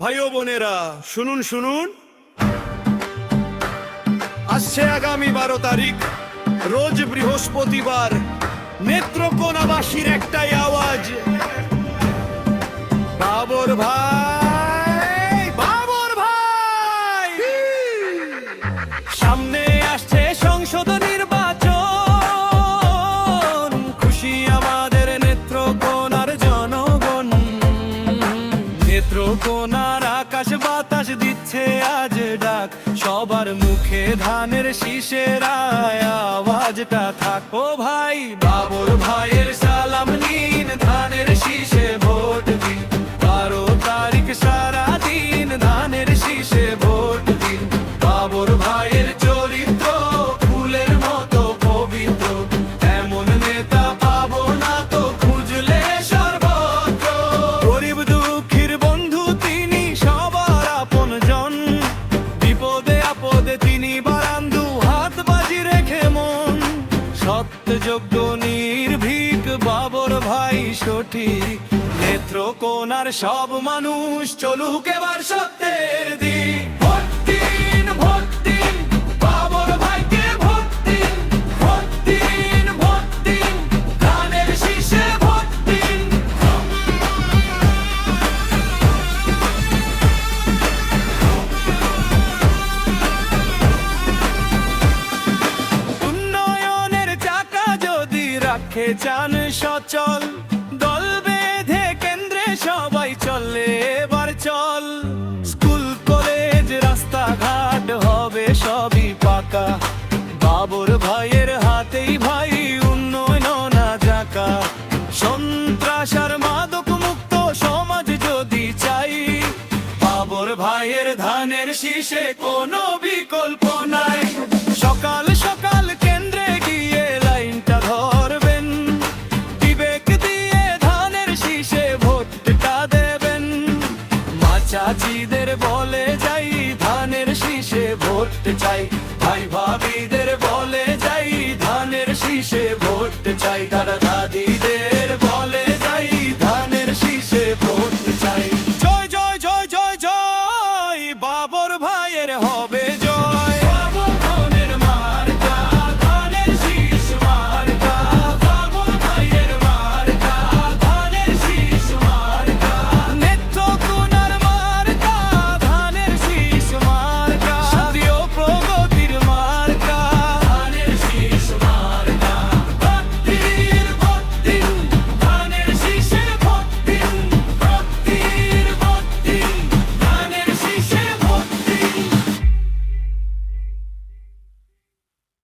ভাই বোনেরা, শুনুন শুনুন। আসছে আগামী বারো তারিখ, রোজ বৃহস্পতিবার, নেত্রকোনাবাসীর একটাই আওয়াজ। বাবর ভাই বাবর ভাই। সামনে আসছে সংসদ নির্বাচন, খুশি আমাদের নেত্রকোনার জনগণ। নেত্রকোনার আকাশ বাতাস দিচ্ছে আজ ডাক। সবার মুখে ধানের শীষের আওয়াজটা থাকো। ভাই, বাবর ভাইয়ের সালাম তিনি বারান্দু, হাত বাজি রেখে মন। সত্যযোগ্য নির্ভীক, বাবর ভাই সঠিক। নেত্রকোনার সব মানুষ চলুক এবার সত্যের দিক। রাখে চান সচল। দল বেঁধে কেন্দ্রে সবাই চলে, এবার চল। স্কুল, কলেজ, রাস্তাঘাট হবে সবই পাকা। বাবর ভাইয়ের হাতেই ভাই উন্নয়ন না যাকা সন্ত্রাস আর মাদক মুক্ত সমাজ যদি চাই, বাবর ভাইয়ের ধানের শীষে কোনো বিকল্প নাই। সকাল ভোট চাই। ভাই ভাবিদের বলে যাই, ধানের শীষে ভোট চাই। দাদা দাদিদের বলে যাই, ধানের শীষে ভোট চাই। জয় জয় জয় জয় জয়, বাবর ভাইয়ের হবে